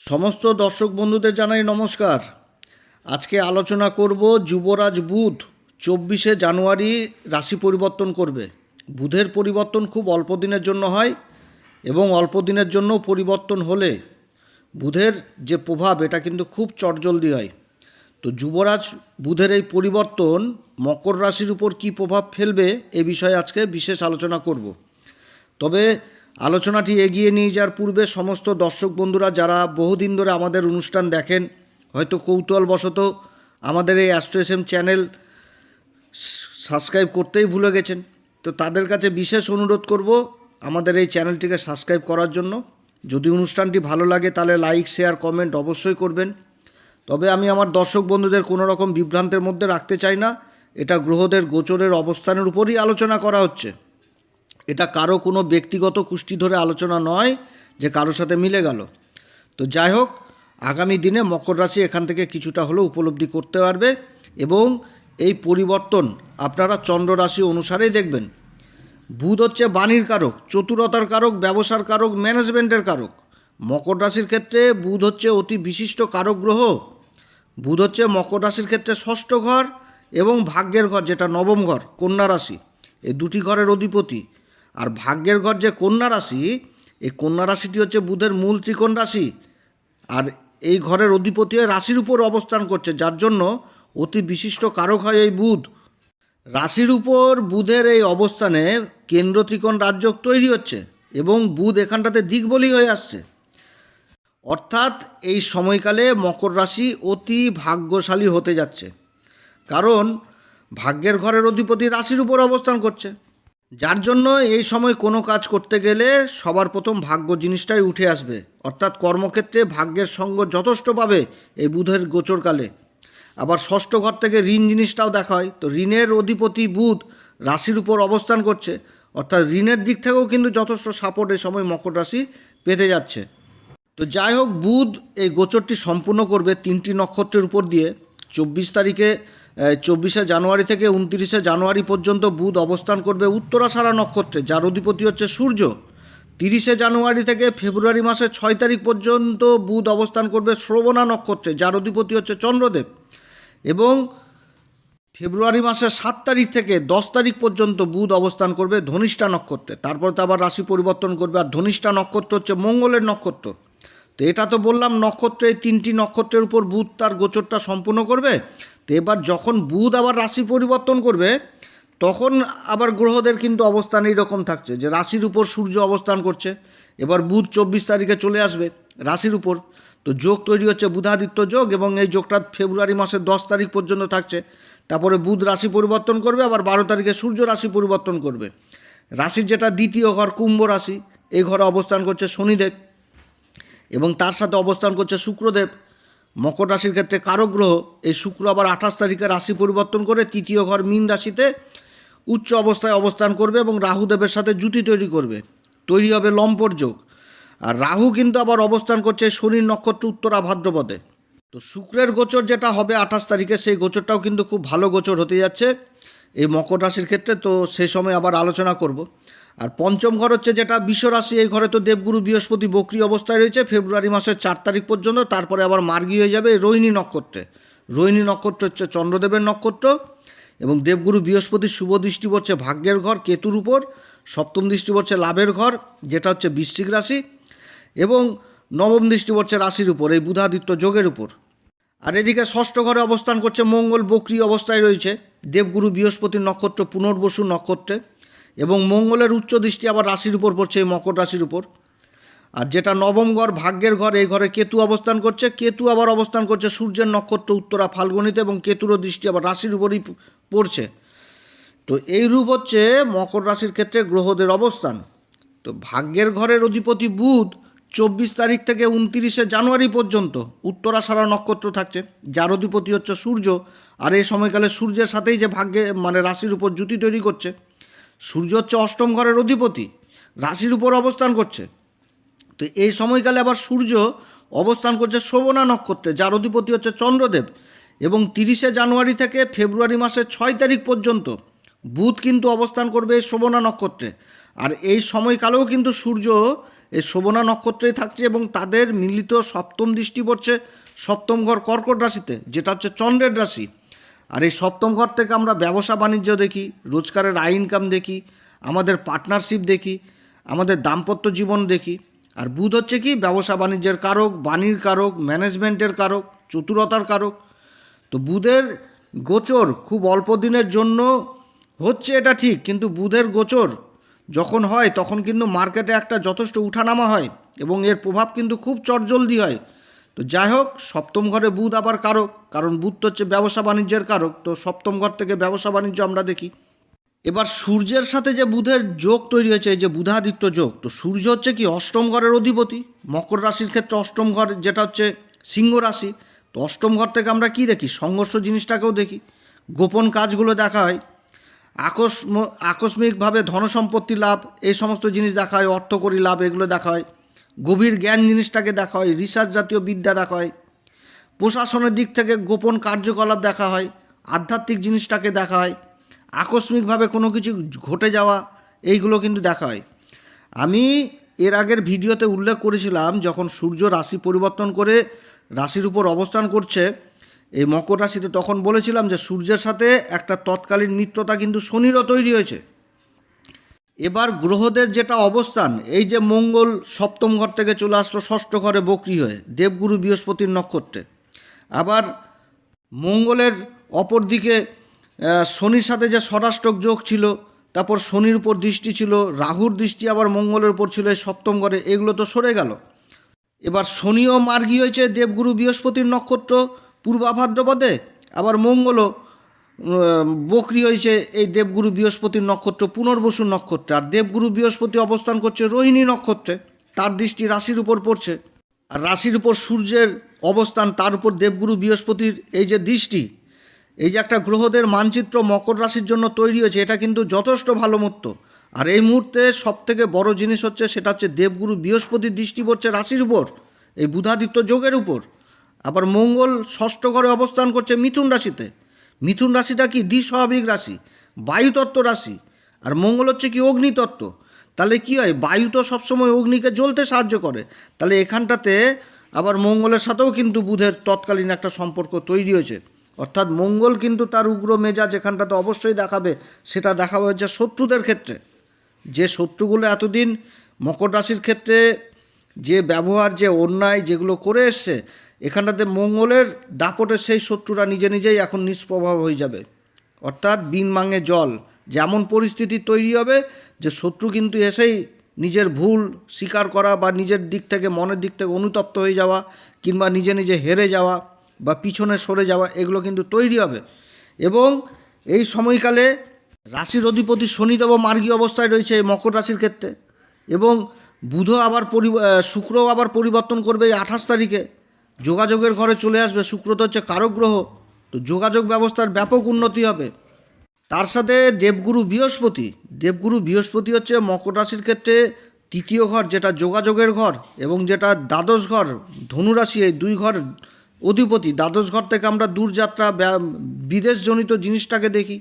সমস্ত দর্শক বন্ধুদের জানাই নমস্কার। আজকে আলোচনা করব যুবরাজ বুধ চব্বিশে জানুয়ারি রাশি পরিবর্তন করবে। বুধের পরিবর্তন খুব অল্প দিনের জন্য হয় এবং অল্প দিনের জন্য পরিবর্তন হলে বুধের যে প্রভাব, এটা কিন্তু খুব চটজলদি হয়। তো যুবরাজ বুধের এই পরিবর্তন মকর রাশির উপর কী প্রভাব ফেলবে, এ বিষয়ে আজকে বিশেষ আলোচনা করব। তবে আলোচনাটি এগিয়ে নিয়ে যাওয়ার পূর্বে সমস্ত দর্শক বন্ধুরা যারা বহুদিন ধরে আমাদের অনুষ্ঠান দেখেন, হয়তো কৌতূহলবশত আমাদের এই astro S M channel subscribe করতেই ভুলে গেছেন। তো তাদের কাছে বিশেষ অনুরোধ করব আমাদের এই চ্যানেলটিকে সাবস্ক্রাইব করার জন্য। যদি অনুষ্ঠানটি ভালো লাগে তাহলে লাইক শেয়ার কমেন্ট অবশ্যই করবেন। তবে আমি আমার দর্শক বন্ধুদের কোনো রকম বিভ্রান্তের মধ্যে রাখতে চাই না। এটা গ্রহদের গোচরের অবস্থানের উপরই আলোচনা করা হচ্ছে। এটা কারও কোনো ব্যক্তিগত কুষ্টি ধরে আলোচনা নয় যে কারোর সাথে মিলে গেল। তো যাই হোক, আগামী দিনে মকর রাশি এখান থেকে কিছুটা হলেও উপলব্ধি করতে পারবে এবং এই পরিবর্তন আপনারা চন্দ্র রাশি অনুসারেই দেখবেন। বুধ হচ্ছে বাণীর কারক, চতুরতার কারক, ব্যবসার কারক ম্যানেজমেন্টের কারক। মকর রাশির ক্ষেত্রে বুধ হচ্ছে অতি বিশিষ্ট কারক গ্রহ। বুধ হচ্ছে মকর রাশির ক্ষেত্রে ষষ্ঠ ঘর এবং ভাগ্যের ঘর, যেটা নবম ঘর, কন্যা রাশি। এই দুটি ঘরের অধিপতি। আর ভাগ্যের ঘর যে কন্যা রাশি, এই কন্যা রাশিটি হচ্ছে বুধের মূল ত্রিকোণ রাশি। আর এই ঘরের অধিপতি হয়ে রাশির উপর অবস্থান করছে, যার জন্য অতি বিশিষ্ট কারক হয় এই বুধ। রাশির উপর বুধের এই অবস্থানে কেন্দ্র ত্রিকোণ রাজ্য তৈরি হচ্ছে এবং বুধ এখানটাতে দিকবলি হয়ে আসছে। অর্থাৎ এই সময়কালে মকর রাশি অতি ভাগ্যশালী হতে যাচ্ছে। কারণ ভাগ্যের ঘরের অধিপতি রাশির উপর অবস্থান করছে। যার জন্য এই সময় কোনো কাজ করতে গেলে সবার প্রথম ভাগ্য জিনিসটাই উঠে আসবে। অর্থাৎ কর্মক্ষেত্রে ভাগ্যের সঙ্গ যথেষ্ট পাবে এই বুধের গোচরকালে। আবার ষষ্ঠ ঘর থেকে ঋণ জিনিসটাও দেখা হয় তো ঋণের অধিপতি বুধ রাশির উপর অবস্থান করছে। অর্থাৎ ঋণের দিক থেকেও কিন্তু যথেষ্ট সাপোর্ট এই সময় মকর রাশি পেতে যাচ্ছে। তো যাই হোক, বুধ এই গোচরটি সম্পূর্ণ করবে তিনটি নক্ষত্রের উপর দিয়ে। চব্বিশ তারিখে চব্বিশে জানুয়ারি থেকে উনত্রিশে জানুয়ারি পর্যন্ত বুধ অবস্থান করবে উত্তরাষাঢ়া নক্ষত্রে, যার অধিপতি হচ্ছে সূর্য। তিরিশে জানুয়ারি থেকে ফেব্রুয়ারি মাসের ছয় তারিখ পর্যন্ত বুধ অবস্থান করবে শ্রবণা নক্ষত্রে, যার অধিপতি হচ্ছে চন্দ্রদেব। এবং ফেব্রুয়ারি মাসের সাত তারিখ থেকে দশ তারিখ পর্যন্ত বুধ অবস্থান করবে ধনিষ্ঠা নক্ষত্রে। তারপর তো আবার রাশি পরিবর্তন করবে, আর ধনিষ্ঠা নক্ষত্র হচ্ছে মঙ্গলের নক্ষত্র। তো এটা তো বললাম, নক্ষত্রে তিনটি নক্ষত্রের উপর বুধ তার গোচরটা সম্পূর্ণ করবে। তো এবার যখন বুধ আবার রাশি পরিবর্তন করবে, তখন আবার গ্রহদের কিন্তু অবস্থান এইরকম থাকছে যে রাশির উপর সূর্য অবস্থান করছে, এবার বুধ চব্বিশ তারিখে চলে আসবে রাশির উপর। তো যোগ তৈরি হচ্ছে বুধাদিত্য যোগ এবং এই যোগটা ফেব্রুয়ারি মাসের দশ তারিখ পর্যন্ত থাকছে। তারপরে বুধ রাশি পরিবর্তন করবে, আবার বারো তারিখে সূর্য রাশি পরিবর্তন করবে। রাশির যেটা দ্বিতীয় ঘর কুম্ভ রাশি, এই ঘরে অবস্থান করছে শনিদেব এবং তার সাথে অবস্থান করছে শুক্রদেব। মকর রাশির ক্ষেত্রে কারক গ্রহ এই শুক্র আবার আঠাশ তারিখে রাশি পরিবর্তন করে তৃতীয় ঘর মীন রাশিতে উচ্চ অবস্থায় অবস্থান করবে এবং রাহুদেবের সাথে জুতি তৈরি করবে। তৈরি হবে লম্পর যোগ। আর রাহু কিন্তু আবার অবস্থান করছে শনির নক্ষত্র উত্তরা ভাদ্রপদে। তো শুক্রের গোচর যেটা হবে আঠাশ তারিখে, সেই গোচরটাও কিন্তু খুব ভালো গোচর হতে যাচ্ছে। এই মকর রাশির ক্ষেত্রে তো সেই সময় আবার আলোচনা করব। আর পঞ্চম ঘর হচ্ছে যেটা বিশ্বরাশি এই ঘরে তো দেবগুরু, বৃহস্পতি, বক্রি অবস্থায় রয়েছে। ফেব্রুয়ারি মাসের চার তারিখ পর্যন্ত, তারপরে আবার মার্গী হয়ে যাবে রোহিণী নক্ষত্রে। রোহিণী নক্ষত্র হচ্ছে চন্দ্রদেবের নক্ষত্র এবং দেবগুরু বৃহস্পতির শুভ দৃষ্টি পড়ছে ভাগ্যের ঘর, কেতুর উপর। সপ্তম দৃষ্টি পড়ছে লাভের ঘর, যেটা হচ্ছে বৃশ্চিক রাশি এবং নবম দৃষ্টি পড়ছে রাশির উপর, এই বুধাদিত্য যোগের উপর। আর এদিকে ষষ্ঠ ঘরে অবস্থান করছে মঙ্গল, বক্রি অবস্থায় রয়েছে দেবগুরু, বৃহস্পতির নক্ষত্র, পুনর্বসু নক্ষত্রে। এবং মঙ্গলের উচ্চ দৃষ্টি আবার রাশির উপর পড়ছে, এই মকর রাশির উপর। আর যেটা নবম ঘর, ভাগ্যের ঘর, এই ঘরে কেতু অবস্থান করছে। কেতু আবার অবস্থান করছে সূর্যের নক্ষত্র, উত্তরা ফাল্গুনিতে এবং কেতুরও দৃষ্টি আবার রাশির উপরই পড়ছে। তো এই রূপ হচ্ছে মকর রাশির ক্ষেত্রে গ্রহদের অবস্থান। তো ভাগ্যের ঘরের অধিপতি বুধ চব্বিশ তারিখ থেকে উনতিরিশে জানুয়ারি পর্যন্ত উত্তরাষাঢ়া নক্ষত্র থাকছে। যার অধিপতি হচ্ছে সূর্য। আর এই সময়কালে সূর্যের সাথেই যে ভাগ্যে মানে রাশির উপর জুতি তৈরি করছে। সূর্য হচ্ছে অষ্টম ঘরের অধিপতি, রাশির উপর অবস্থান করছে। তো এই সময়কালে আবার সূর্য অবস্থান করছে শোভনা নক্ষত্রে, যার অধিপতি হচ্ছে চন্দ্রদেব। এবং তিরিশে জানুয়ারি থেকে ফেব্রুয়ারি মাসের ছয় তারিখ পর্যন্ত বুধ কিন্তু অবস্থান করবে এই শোভনা নক্ষত্রে। আর এই সময়কালেও কিন্তু সূর্য এই শোভনা নক্ষত্রেই থাকছে এবং তাদের মিলিত সপ্তম দৃষ্টি পড়ছে সপ্তম ঘর কর্কট রাশিতে, যেটা হচ্ছে চন্দ্রের রাশি। আর এই সপ্তম ঘর থেকে আমরা ব্যবসা বাণিজ্য দেখি, রোজগারের আয় ইনকাম দেখি, আমাদের পার্টনারশিপ দেখি, আমাদের দাম্পত্য জীবন দেখি। আর বুধ হচ্ছে কি? ব্যবসা বাণিজ্যের কারক, বাণীর কারক ম্যানেজমেন্টের কারক, চতুরতার কারক। তো বুধের গোচর খুব অল্প দিনের জন্য হচ্ছে এটা ঠিক, কিন্তু বুধের গোচর যখন হয়, তখন কিন্তু মার্কেটে একটা যথেষ্ট উঠানামা হয় এবং এর প্রভাব কিন্তু খুব চটজলদি হয়। তো যাই হোক, সপ্তম ঘরে বুধ আবার কারক, কারণ বুধ তো হচ্ছে ব্যবসা বাণিজ্যের কারক, তো সপ্তম ঘর থেকে ব্যবসা বাণিজ্য আমরা দেখি। এবার সূর্যের সাথে যে বুধের যোগ তৈরি হয়েছে, এই যে বুধাদিত্য যোগ, তো সূর্য হচ্ছে কি অষ্টম ঘরের অধিপতি, মকর রাশির ক্ষেত্রে অষ্টম ঘর যেটা হচ্ছে সিংহ রাশি, তো অষ্টম ঘর থেকে আমরা কি দেখি? সংঘর্ষ জিনিসটাকেও দেখি। গোপন কাজগুলো দেখা হয়। আকস্ম, আকস্মিকভাবে ধনসম্পত্তি লাভ, এই সমস্ত জিনিস দেখা হয়, অর্থকরী লাভ, এগুলো দেখা হয়। গভীর জ্ঞান জিনিসটাকে দেখা হয় রিসার্চ জাতীয় বিদ্যা দেখা হয়, প্রশাসনের দিক থেকে গোপন কার্যকলাপ দেখা হয়, আধ্যাত্মিক জিনিসটাকে দেখা হয়, আকস্মিকভাবে কোনো কিছু ঘটে যাওয়া, এইগুলো কিন্তু দেখা হয়। আমি এর আগের ভিডিওতে উল্লেখ করেছিলাম, যখন সূর্য রাশি পরিবর্তন করে রাশির উপর অবস্থান করছে, এই মকর রাশিতে তখন বলেছিলাম যে সূর্যের সাথে একটা তৎকালীন মিত্রতা কিন্তু শনিরও তৈরি হয়েছে। এবার গ্রহদের যেটা অবস্থান, এই যে মঙ্গল সপ্তম ঘর থেকে চলে আসলো, ষষ্ঠ ঘরে বকরি হয়ে, দেবগুরু বৃহস্পতির নক্ষত্রে। আবার মঙ্গলের অপর দিকে শনির সাথে যে ষড়াষ্টক যোগ ছিল, তারপর শনির উপর দৃষ্টি ছিল, রাহুর দৃষ্টি আবার মঙ্গলের উপর ছিল, এই সপ্তম ঘরে, এগুলো তো সরে গেল। এবার শনিও মার্গী হয়েছে, দেবগুরু বৃহস্পতির নক্ষত্র, পূর্বাভাদ্রপদে, আবার মঙ্গলও বকরি হয়েছে এই দেবগুরু বৃহস্পতির নক্ষত্র পুনর্বসুর নক্ষত্রে। আর দেবগুরু বৃহস্পতি অবস্থান করছে রোহিণী নক্ষত্রে। তার দৃষ্টি রাশির উপর পড়ছে। আর রাশির উপর সূর্যের অবস্থান, তার উপর দেবগুরু বৃহস্পতির এই যে দৃষ্টি, এই যে একটা গ্রহদের মানচিত্র মকর রাশির জন্য তৈরি হয়েছে, এটা কিন্তু যথেষ্ট ভালো মুহূর্ত। আর এই মুহূর্তে সব থেকে বড় জিনিস হচ্ছে, সেটা হচ্ছে দেবগুরু বৃহস্পতির দৃষ্টি পড়ছে রাশির উপর, এই বুধাদিত্য যোগের উপর। আবার মঙ্গল ষষ্ঠ ঘরে অবস্থান করছে মিথুন রাশিতে। মিথুন রাশিটা কি দ্বিস্বাভাবিক রাশি? বায়ুতত্ত্ব রাশি। আর মঙ্গল হচ্ছে কি অগ্নিতত্ত্ব। তাহলে কি হয়? বায়ু তো সবসময় অগ্নিকে জ্বলতে সাহায্য করে। তাহলে এখানটাতে আবার মঙ্গলের সাথেও কিন্তু বুধের তৎকালীন একটা সম্পর্ক তৈরি হয়েছে। অর্থাৎ মঙ্গল কিন্তু তার উগ্র মেজাজ এখানটাতে অবশ্যই দেখাবে। সেটা দেখাবে হচ্ছে শত্রুদের ক্ষেত্রে। যে শত্রুগুলো এতদিন মকর রাশির ক্ষেত্রে যে ব্যবহার, যে অন্যায় যেগুলো করে এসছে এখানটাতে মঙ্গলের দাপটে সেই শত্রুরা নিজে নিজেই এখন নিষ্প্রভাব হয়ে যাবে। অর্থাৎ বিন মাঙে জল। যেমন পরিস্থিতি তৈরি হবে যে শত্রু কিন্তু এসেই নিজের ভুল স্বীকার করা বা নিজের দিক থেকে মনের দিক থেকে অনুতপ্ত হয়ে যাওয়া কিংবা নিজে নিজে হেরে যাওয়া বা পিছনে সরে যাওয়া এগুলো কিন্তু তৈরি হবে। এবং এই সময়কালে রাশির অধিপতি শনিদেব মার্গী অবস্থায় রয়েছে মকর রাশির ক্ষেত্রে। এবং বুধ আবার পরি আহ, শুক্রও আবার পরিবর্তন করবে এই আঠাশ তারিখে। যোগাযোগের ঘরে চলে আসবে শুক্র তো হচ্ছে কারক গ্রহ তো যোগাযোগ ব্যবস্থার ব্যাপক উন্নতি হবে। তার সাথে দেবগুরু বৃহস্পতি। দেবগুরু বৃহস্পতি হচ্ছে মকর রাশির ক্ষেত্রে তৃতীয় ঘর, যেটা যোগাযোগের ঘর এবং যেটা দ্বাদশ ঘর, ধনুরাশি, এই দুই ঘর অধিপতি। দ্বাদশ ঘর থেকে আমরা দূরযাত্রা বিদেশজনিত জিনিসটাকে দেখি।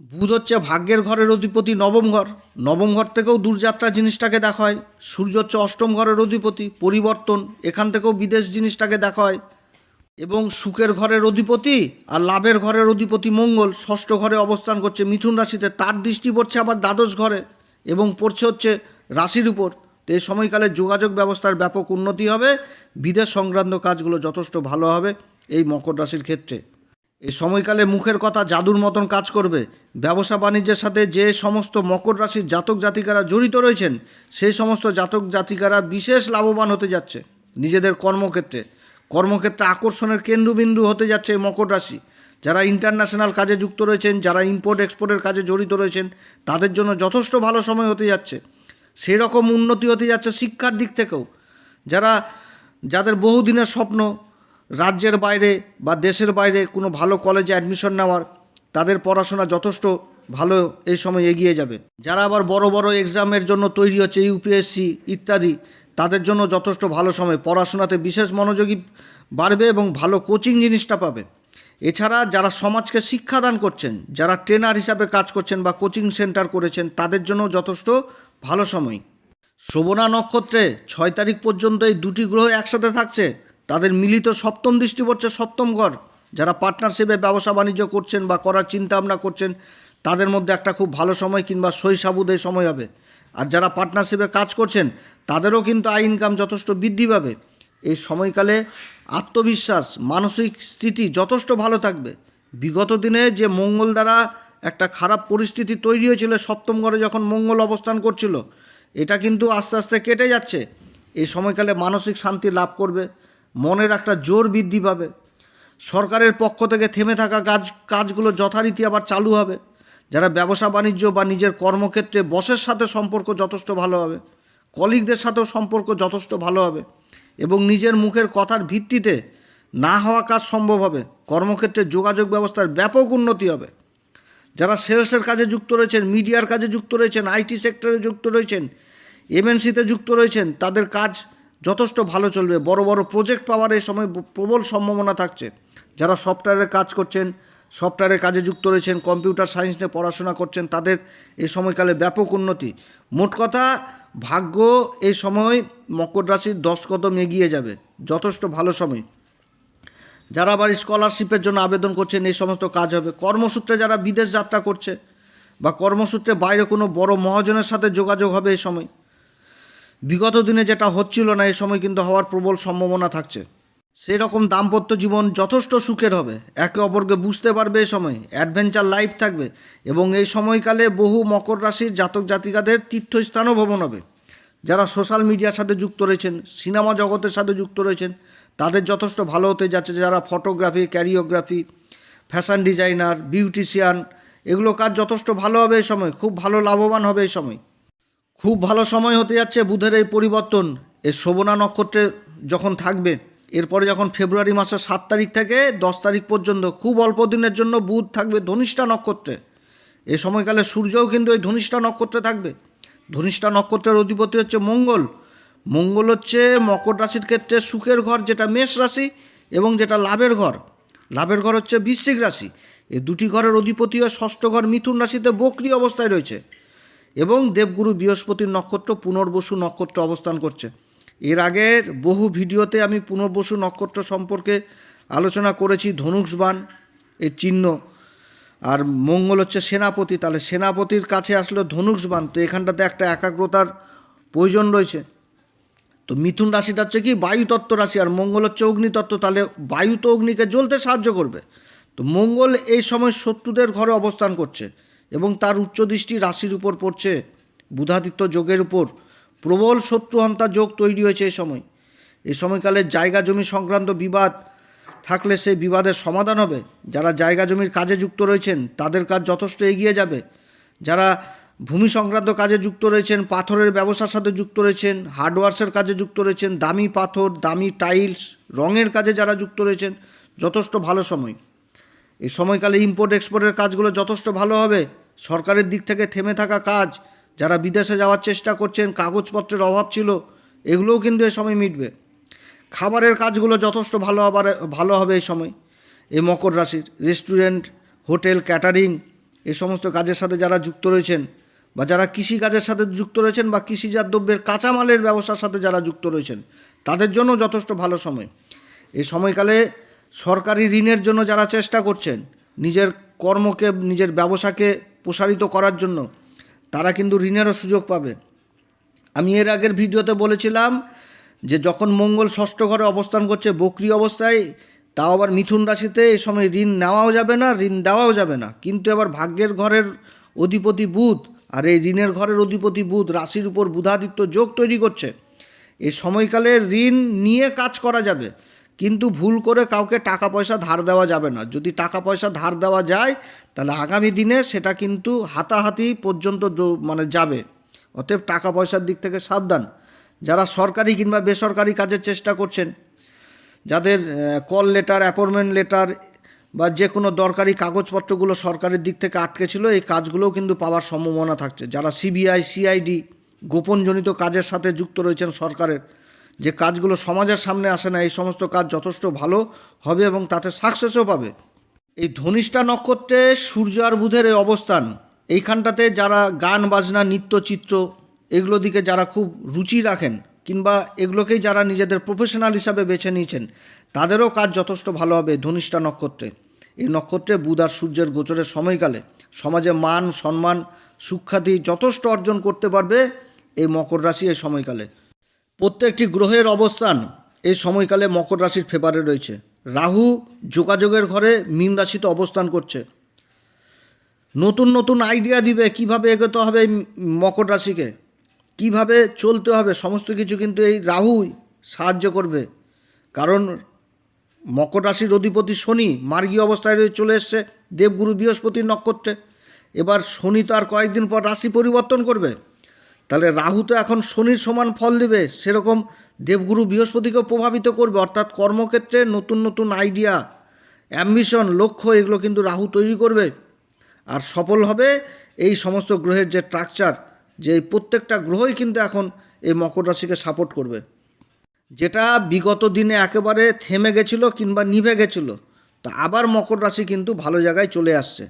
বুধ হচ্ছে ভাগ্যের ঘরের অধিপতি নবম ঘর। নবম ঘর থেকেও দূরযাত্রা জিনিসটাকে দেখা হয়। সূর্য হচ্ছে অষ্টম ঘরের অধিপতি, পরিবর্তন, এখান থেকেও বিদেশ জিনিসটাকে দেখা হয়। এবং সুখের ঘরের অধিপতি আর লাভের ঘরের অধিপতি মঙ্গল, ষষ্ঠ ঘরে অবস্থান করছে মিথুন রাশিতে। তার দৃষ্টি পড়ছে আবার দ্বাদশ ঘরে এবং পড়ছে হচ্ছে রাশির উপর। তো এই সময়কালে যোগাযোগ ব্যবস্থার ব্যাপক উন্নতি হবে। বিদেশ সংক্রান্ত কাজগুলো যথেষ্ট ভালো হবে এই মকর রাশির ক্ষেত্রে। এই সময়কালে মুখের কথা জাদুর মতন কাজ করবে। ব্যবসা বাণিজ্যের সাথে যে সমস্ত মকর রাশির জাতক জাতিকারা জড়িত রয়েছেন, সেই সমস্ত জাতক জাতিকারা বিশেষ লাভবান হতে যাচ্ছে নিজেদের কর্মক্ষেত্রে। কর্মক্ষেত্রে আকর্ষণের কেন্দ্রবিন্দু হতে যাচ্ছে মকর রাশি। যারা ইন্টারন্যাশনাল কাজে যুক্ত রয়েছেন, যারা ইম্পোর্ট এক্সপোর্টের কাজে জড়িত রয়েছেন, তাদের জন্য যথেষ্ট ভালো সময় হতে যাচ্ছে। সেই রকম উন্নতি হতে যাচ্ছে শিক্ষার দিক থেকেও। যারা, যাদের বহুদিনের স্বপ্ন রাজ্যের বাইরে বা দেশের বাইরে কোনো ভালো কলেজে অ্যাডমিশন নেওয়ার তাদের পড়াশোনা যথেষ্ট ভালো এই সময় এগিয়ে যাবে। যারা আবার বড় বড় এক্সামের জন্য তৈরি হচ্ছে ইউপিএসসি ইত্যাদি, তাদের জন্য যথেষ্ট ভালো সময়। পড়াশোনাতে বিশেষ মনোযোগী বাড়বে এবং ভালো কোচিং জিনিসটা পাবে। এছাড়া যারা সমাজকে শিক্ষাদান করছেন, যারা ট্রেনার হিসাবে কাজ করছেন বা কোচিং সেন্টার করেছেন, তাদের জন্য যথেষ্ট ভালো সময়। শোভনা নক্ষত্রে ছয় তারিখ পর্যন্ত এই দুটি গ্রহ একসাথে থাকছে। তাদের মিলিত সপ্তম দৃষ্টি পড়ছে সপ্তম ঘর, যারা পার্টনারশিপে ব্যবসা বাণিজ্য করছেন বা করার চিন্তা ভাবনা করছেন, তাদের মধ্যে একটা খুব ভালো সময় কিংবা শৈশাবুদয় সময় হবে। আর যারা পার্টনারশিপে কাজ করছেন, তাদেরও কিন্তু আয় ইনকাম যথেষ্ট বৃদ্ধি পাবে। এই সময়কালে আত্মবিশ্বাস, মানসিক স্থিতি যথেষ্ট ভালো থাকবে। বিগত দিনে যে মঙ্গল দ্বারা একটা খারাপ পরিস্থিতি তৈরি হয়েছিল, সপ্তম ঘরে যখন মঙ্গল অবস্থান করছিল, এটা কিন্তু আস্তে আস্তে কেটে যাচ্ছে। এই সময়কালে মানসিক শান্তি লাভ করবে। মনের একটা জোর বৃদ্ধি পাবে। সরকারের পক্ষ থেকে থেমে থাকা কাজ, কাজগুলো যথারীতি আবার চালু হবে। যারা ব্যবসা, বাণিজ্য বা নিজের কর্মক্ষেত্রে বসের সাথে সম্পর্ক যথেষ্ট ভালো হবে, কলিগদের সাথেও সম্পর্ক যথেষ্ট ভালো হবে এবং নিজের মুখের কথার ভিত্তিতে না হওয়া কাজ সম্ভব হবে। কর্মক্ষেত্রে যোগাযোগ ব্যবস্থার ব্যাপক উন্নতি হবে। যারা সেলসের কাজে যুক্ত রয়েছেন, মিডিয়ার কাজে যুক্ত রয়েছেন, আইটি সেক্টরে যুক্ত রয়েছেন, এমএনসিতে যুক্ত রয়েছেন, তাদের কাজ যথেষ্ট ভালো চলবে। বড় বড় প্রজেক্ট পাওয়ার এই সময় প্রবল সম্ভাবনা থাকছে। যারা সফটওয়্যারের কাজ করছেন সফটওয়্যারের কাজে যুক্ত রয়েছেন কম্পিউটার সায়েন্স নিয়ে পড়াশোনা করছেন, তাদের এই সময়কালে ব্যাপক উন্নতি। মোট কথা, ভাগ্য এই সময় মকর রাশির দশ কদম এগিয়ে যাবে। যথেষ্ট ভালো সময়। যারা আবার স্কলারশিপের জন্য আবেদন করছেন, এই সমস্ত কাজ হবে। কর্মসূত্রে যারা বিদেশ যাত্রা করছে বা কর্মসূত্রে বাইরে কোনো বড় মহাজনের সাথে যোগাযোগ হবে এই সময় বিগত দিনে যেটা হচ্ছিল না এই সময় কিন্তু হওয়ার প্রবল সম্ভাবনা থাকছে। সেই রকম দাম্পত্য জীবন যথেষ্ট সুখের হবে। একে অপরকে বুঝতে পারবে এই সময়। অ্যাডভেঞ্চার লাইফ থাকবে এবং এই সময়কালে বহু মকর রাশির জাতক জাতিকাদের তীর্থস্থানও ভ্রমণ হবে। যারা সোশ্যাল মিডিয়ার সাথে যুক্ত রয়েছেন, সিনেমা জগতের সাথে যুক্ত রয়েছেন, তাদের যথেষ্ট ভালো হতে যাচ্ছে। যারা photography, choreography, fashion designer, beautician, এগুলো কাজ যথেষ্ট ভালো হবে এই সময়। খুব ভালো লাভবান হবে এই সময়। খুব ভালো সময় হতে যাচ্ছে বুধের এই পরিবর্তন। এই শোভনা নক্ষত্রে যখন থাকবে, এরপরে যখন ফেব্রুয়ারি মাসের সাত তারিখ থেকে দশ তারিখ পর্যন্ত খুব অল্প দিনের জন্য বুধ থাকবে ধনিষ্ঠা নক্ষত্রে। এ সময়কালে সূর্যও কিন্তু এই ধনিষ্ঠা নক্ষত্রে থাকবে। ধনিষ্ঠা নক্ষত্রের অধিপতি হচ্ছে মঙ্গল। মঙ্গল হচ্ছে মকর রাশির ক্ষেত্রে সুখের ঘর, যেটা মেষ রাশি এবং যেটা লাভের ঘর। লাভের ঘর হচ্ছে বৃশ্চিক রাশি। এই দুটি ঘরের অধিপতিও ষষ্ঠ ঘর মিথুন রাশিতে বকরি অবস্থায় রয়েছে। এবং দেবগুরু বৃহস্পতির নক্ষত্র পুনর্বসু নক্ষত্র অবস্থান করছে। এর আগের বহু ভিডিওতে আমি পুনর্বসু নক্ষত্র সম্পর্কে আলোচনা করেছি ধনুষবান এর চিহ্ন, আর মঙ্গল হচ্ছে সেনাপতি, তাহলে সেনাপতির কাছে আসলো ধনুষবান তো এখানটাতে একটা একাগ্রতার প্রয়োজন রয়েছে। তো মিথুন রাশিটা হচ্ছে কি বায়ুতত্ত্ব রাশি, আর মঙ্গল হচ্ছে অগ্নিতত্ত্ব তাহলে বায়ু তো অগ্নিকে জ্বলতে সাহায্য করবে। তো মঙ্গল এই সময় শত্রুদের ঘরে অবস্থান করছে। এবং তার উচ্চ দৃষ্টি রাশির উপর পড়ছে। বুধাদিত্য যোগের উপর প্রবল শত্রুহন্তা যোগ তৈরি হয়েছে এই সময়। এই সময়কালে জায়গা জমি সংক্রান্ত বিবাদ থাকলে সেই বিবাদের সমাধান হবে। যারা জায়গা জমির কাজে যুক্ত রয়েছেন, তাদের কাজ যথেষ্ট এগিয়ে যাবে। যারা ভূমি সংক্রান্ত কাজে যুক্ত রয়েছেন, পাথরের ব্যবসার সাথে যুক্ত রয়েছেন, হার্ডওয়ার্সের কাজে যুক্ত রয়েছেন, দামি পাথর, দামি টাইলস, রঙের কাজে যারা যুক্ত রয়েছেন, যথেষ্ট ভালো সময়। এই সময়কালে ইম্পোর্ট এক্সপোর্টের কাজগুলো যথেষ্ট ভালো হবে। সরকারের দিক থেকে থেমে থাকা কাজ, যারা বিদেশে যাওয়ার চেষ্টা করছেন, কাগজপত্রের অভাব ছিল, এগুলোও কিন্তু এ সময় মিটবে। খাবারের কাজগুলো যথেষ্ট ভালো হবার, ভালো হবে এই সময়। এই মকর রাশির রেস্টুরেন্ট, হোটেল, ক্যাটারিং, এ সমস্ত কাজের সাথে যারা যুক্ত রয়েছেন বা যারা কৃষি কাজের সাথে যুক্ত রয়েছেন বা কৃষিজাত দ্রব্যের কাঁচামালের ব্যবসার সাথে যারা যুক্ত রয়েছেন, তাদের জন্য যথেষ্ট ভালো সময়। এই সময়কালে সরকারি ঋণের জন্য যারা চেষ্টা করছেন, নিজের কর্মকে, নিজের ব্যবসাকে প্রসারিত করার জন্য, তারা কিন্তু ঋণেরও সুযোগ পাবে। আমি এর আগের ভিডিওতে বলেছিলাম যে যখন মঙ্গল ষষ্ঠ ঘরে অবস্থান করছে বকরি অবস্থায়, তাও আবার মিথুন রাশিতে এই সময় ঋণ নেওয়াও যাবে না, ঋণ দেওয়াও যাবে না। কিন্তু এবার ভাগ্যের ঘরের অধিপতি বুধ আর এই ঋণের ঘরের অধিপতি বুধ রাশির উপর বুধাদিত্য যোগ তৈরি করছে। এই সময়কালে ঋণ নিয়ে কাজ করা যাবে। কিন্তু ভুল করে কাউকে টাকা পয়সা ধার দেওয়া যাবে না। যদি টাকা পয়সা ধার দেওয়া যায়, তাহলে আগামী দিনে সেটা কিন্তু হাতাহাতি পর্যন্ত মানে যাবে। অতএব টাকা পয়সার দিক থেকে সাবধান। যারা সরকারি কিংবা বেসরকারি কাজের চেষ্টা করছেন, যাদের কল লেটার অ্যাপয়েন্টমেন্ট লেটার বা যে কোনো দরকারি কাগজপত্রগুলো সরকারের দিক থেকে আটকে ছিল, এই কাজগুলোও কিন্তু পাওয়ার সম্ভাবনা থাকছে। যারা সিবিআই সিআইডি গোপনজনিত কাজের সাথে যুক্ত রয়েছেন সরকারের যে কাজগুলো সমাজের সামনে আসে না, এই সমস্ত কাজ যথেষ্ট ভালো হবে এবং তাতে সাকসেসও পাবে। এই ধনিষ্ঠা নক্ষত্রে সূর্য আর বুধের এই অবস্থান, এইখানটাতে যারা গান, বাজনা নৃত্যচিত্র এগুলো দিকে যারা খুব রুচি রাখেন কিংবা এগুলোকেই যারা নিজেদের প্রফেশনাল হিসাবে বেছে নিয়েছেন, তাদেরও কাজ যথেষ্ট ভালো হবে ধনিষ্ঠা নক্ষত্রে। এই নক্ষত্রে বুধ আর সূর্যের গোচরের সময়কালে সমাজে মান, সম্মান, সুখ্যাতি যথেষ্ট অর্জন করতে পারবে এই মকর রাশি এই সময়কালে। প্রত্যেকটি গ্রহের অবস্থান এই সময়কালে মকর রাশির ফেভারে রয়েছে। রাহু যোগাযোগের ঘরে মীন রাশিতে অবস্থান করছে। নতুন নতুন আইডিয়া দিবে কীভাবে এগোতে হবে মকর রাশিকে, কীভাবে চলতে হবে, সমস্ত কিছু কিন্তু এই রাহুই সাহায্য করবে। কারণ মকর রাশির অধিপতি শনি মার্গীয় অবস্থায় চলে এসছে, দেবগুরু বৃহস্পতির নক্ষত্রে। এবার শনি তো আর কয়েকদিন পর রাশি পরিবর্তন করবে। তাহলে রাহু তো এখন শনির সমান ফল দেবে, সেরকম দেবগুরু বৃহস্পতিকেও প্রভাবিত করবে, অর্থাৎ কর্মক্ষেত্রে নতুন নতুন আইডিয়া অ্যাম্বিশন লক্ষ্য, এগুলো কিন্তু রাহু তৈরি করবে। আর সফল হবে এই সমস্ত গ্রহের যে স্ট্রাকচার যে প্রত্যেকটা গ্রহই কিন্তু এখন এই মকর রাশিকে সাপোর্ট করবে। যেটা বিগত দিনে একেবারে থেমে গেছিল কিংবা নিভে গেছিল, তা আবার মকর রাশি কিন্তু ভালো জায়গায় চলে আসছে।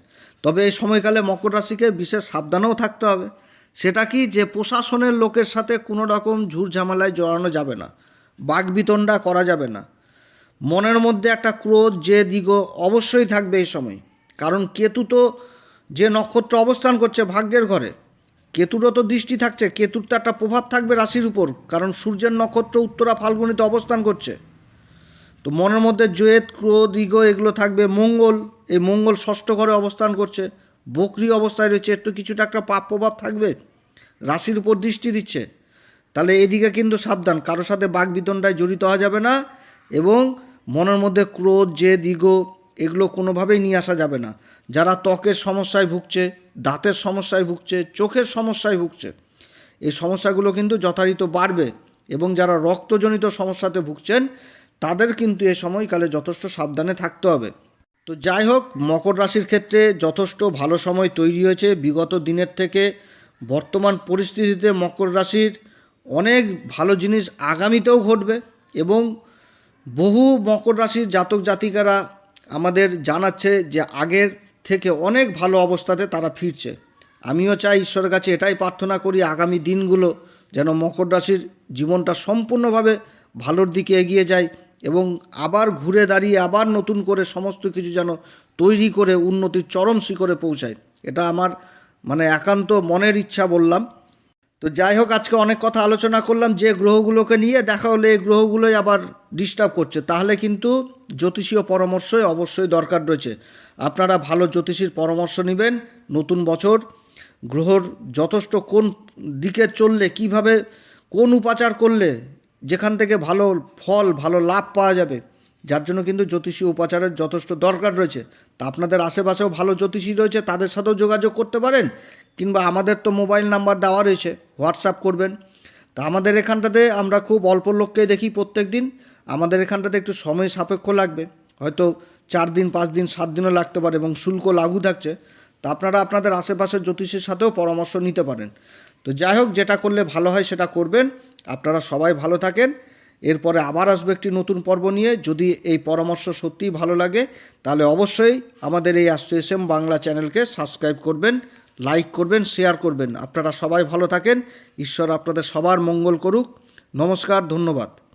তবে এই সময়কালে মকর রাশিকে বিশেষ সাবধানেও থাকতে হবে। সেটা কি যে প্রশাসনের লোকের সাথে কোনো রকম ঝুর ঝামেলায় জড়ানো যাবে না বাগবিতণ্ডা করা যাবে না? মনের মধ্যে একটা ক্রোধ, যে দিগ অবশ্যই থাকবে এই সময়। কারণ কেতু তো যে নক্ষত্র অবস্থান করছে ভাগ্যের ঘরে, কেতুরও তো দৃষ্টি থাকছে, কেতুর তো একটা প্রভাব থাকবে রাশির উপর, কারণ সূর্যের নক্ষত্র উত্তরা ফাল্গুনিতে অবস্থান করছে। তো মনের মধ্যে জয়েত ক্রোধ, ইগো এগুলো থাকবে, মঙ্গল, এই মঙ্গল ষষ্ঠ ঘরে অবস্থান করছে। বকরি অবস্থায় রয়েছে, এর তো কিছুটা একটা পাপ প্রভাব থাকবে। রাশির উপর দৃষ্টি দিচ্ছে। তাহলে এদিকে কিন্তু সাবধান কারোর সাথে বাঘ বিতণ্ডায় জড়িত হওয়া যাবে না এবং মনের মধ্যে ক্রোধ, জেদ, ইগো এগুলো কোনোভাবেই নিয়ে আসা যাবে না। যারা ত্বকের সমস্যায় ভুগছে, দাঁতের সমস্যায় ভুগছে, চোখের সমস্যায় ভুগছে, এই সমস্যাগুলো কিন্তু যথারীত বাড়বে এবং যারা রক্তজনিত সমস্যাতে ভুগছেন, তাদের কিন্তু এ সময়কালে যথেষ্ট সাবধানে থাকতে হবে। তো যাই হোক, মকর রাশির ক্ষেত্রে যথেষ্ট ভালো সময় তৈরি হয়েছে। বিগত দিনের থেকে বর্তমান পরিস্থিতিতে মকর রাশির অনেক ভালো জিনিস আগামীতেও ঘটবে এবং বহু মকর রাশির জাতক জাতিকারা আমাদের জানাচ্ছে যে আগের থেকে অনেক ভালো অবস্থাতে তারা ফিরছে। আমিও চাই ঈশ্বরের কাছে এটাই প্রার্থনা করি আগামী দিনগুলো যেন মকর রাশির জীবনটা সম্পূর্ণভাবে ভালোর দিকে এগিয়ে যায়। এবং আবার ঘুরে দাঁড়িয়ে আবার নতুন করে সমস্ত কিছু যেন তৈরি করে উন্নতির চরম শিখরে পৌঁছায়, এটা আমার মানে একান্ত মনের ইচ্ছা বললাম। তো যাই হোক, আজকে অনেক কথা আলোচনা করলাম, যে গ্রহগুলোকে নিয়ে দেখা হলে এই গ্রহগুলোই আবার ডিস্টার্ব করছে। তাহলে কিন্তু জ্যোতিষীয় পরামর্শই অবশ্যই দরকার রয়েছে। আপনারা ভালো জ্যোতিষীর পরামর্শ নেবেন নতুন বছর, গ্রহর যথেষ্ট কোন দিকে চললে, কীভাবে কোন উপাচার করলে যেখান থেকে ভালো ফল, ভালো লাভ পাওয়া যাবে, যার জন্য কিন্তু জ্যোতিষী উপাচারের যথেষ্ট দরকার রয়েছে। তা আপনাদের আশেপাশেও ভালো জ্যোতিষী রয়েছে, তাদের সাথেও যোগাযোগ করতে পারেন, কিংবা আমাদের তো মোবাইল নাম্বার দেওয়া রয়েছে, হোয়াটসঅ্যাপ করবেন। তা আমাদের এখানটাতে আমরা খুব অল্প লোককে দেখি প্রত্যেক দিন আমাদের এখানটাতে একটু সময় সাপেক্ষ লাগবে, হয়তো চার দিন, পাঁচ দিন, সাত দিনও লাগতে পারে এবং শুল্ক লাগু থাকছে। তা আপনারা আপনাদের আশেপাশের জ্যোতিষীর সাথেও পরামর্শ নিতে পারেন। তো যাই হোক, যেটা করলে ভালো হয় সেটা করবেন। আপনারা সবাই ভালো থাকেন। এরপরে আবার আসবে একটি নতুন পর্ব নিয়ে। যদি এই পরামর্শ সত্যিই ভালো লাগে, তাহলে অবশ্যই আমাদের এই অ্যাসোসিয়েশন বাংলা চ্যানেলকে সাবস্ক্রাইব করবেন, লাইক করবেন, শেয়ার করবেন। আপনারা সবাই ভালো থাকেন। ঈশ্বর আপনাদের সবার মঙ্গল করুক। নমস্কার, ধন্যবাদ।